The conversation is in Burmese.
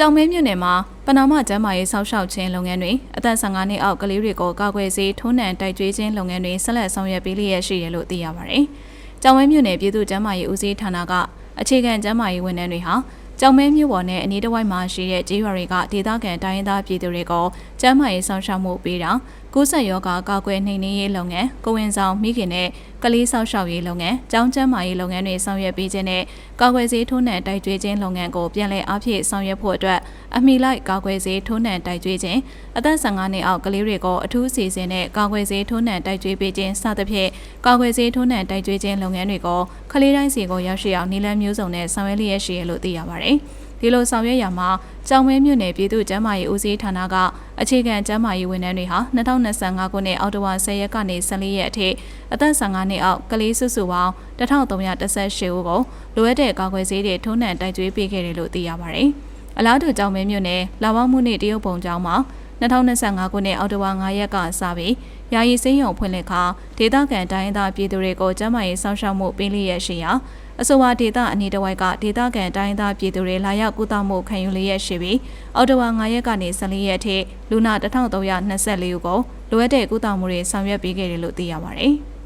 ကြောင်မဲမြို့နယ်မှာပနာမကျမ်းမာရေးဆောက်ရှောက်ခြင်းလုပ်ငန်းတွေအသက်15နှစ်အောက်ကလေးတွေကိုကာကွယ်ဆေးထိုးနှံတိုက်ကျွေးခြင်းလုပ်ငန်းတွေဆက်လက်ဆောင်ရွက်ပေးလျက်ရှိတယ်လို့သိရပါတယ်။ကြောင်မဲမြို့နယ်ပြည်သူ့ကျမ်းမာရေးဦးစီးဌာနကအခြေခံကျမ်းမာရေးဝန်ထမ်းတွေဟာကြောင်မဲမြို့ပေါ်နဲ့အနီးတစ်ဝိုက်မှာရှိတဲ့ကျေးရွာတွေကဒေသခံတိုင်းရင်းသားပြည်သူတွေကိုကျန်းမာရေးဆောင်ရှောက်မှုပေးတာ ကုသယောဂကာကွယ်နှိမ်နင်းရေးလုပ်ငန်းကိုဝင်ဆောင်မိခင်နဲ့ကလေးဆောက်ရှောက်ရေးလုပ်ငန်းကျောင်းကျန်းမာရေးလုပ်ငန်းတွေဆောင်ရွက်ပေးခြင်းနဲ့ကာကွယ်ဆေးထိုးနှံတိုက်ကျွေးခြင်းလုပ်ငန်းကိုပြန်လည်အားဖြည့်ဆောင်ရွက်ဖို့အတွက်အမိလိုက်ကာကွယ်ဆေးထိုးနှံတိုက်ကျွေးခြင်းအသက်15နှစ်အောက်ကလေးတွေကိုအထူးအစီအစဉ်နဲ့ကာကွယ်ဆေးထိုးနှံတိုက်ကျွေးပေးခြင်းစသဖြင့်ကာကွယ်ဆေးထိုးနှံတိုက်ကျွေးခြင်းလုပ်ငန်းတွေကိုခလေးတိုင်းစီကိုရောက်ရှိအောင်နည်းလမ်းမျိုးစုံနဲ့ဆောင်ရွက်လျက်ရှိရလို့သိရပါတယ်။ ဒီလိုဆောင်ရွက်ရမှာကြောင်မဲမြို့နယ်ပြည်သူ့ကျန်းမာရေးဦးစီးဌာနကအခြေခံကျန်းမာရေးဝန်ထမ်းတွေဟာ2025ခုနှစ်အောက်တိုဘာ10ရက်ကနေ14ရက်အထိအသက်15နှစ်အောက်ကလေးစုစုပေါင်း1318ဦးကိုလိုအပ်တဲ့ကာကွယ်ဆေးတွေထိုးနှံတိုက်ကျွေးပေးခဲ့တယ်လို့သိရပါတယ်။အလားတူကြောင်မဲမြို့နယ်လာဝမှုနှင့်တရုတ်ပုံကျောင်းမှာ 2025ခုနှစ်အောက်တိုဘာ9ရက်ကစပြီးယာယီစိမ်းရုံဖွင့်လှစ်ခါဒေသခံတိုင်းသားပြည်သူတွေကိုကျန်းမာရေးစောင့်ရှောက်မှုပေးလျက်ရှိရာအဆိုပါဒေသအနီးတစ်ဝိုက်ကဒေသခံတိုင်းသားပြည်သူတွေလာရောက်ကုသမှုခံယူလျက်ရှိပြီးအော်တိုဝါ9ရက်ကနေ14ရက်ထိလူနာ1324ဦးကိုလိုအပ်တဲ့ကုသမှုတွေဆောင်ရွက်ပေးခဲ့တယ်လို့သိရပါတယ်။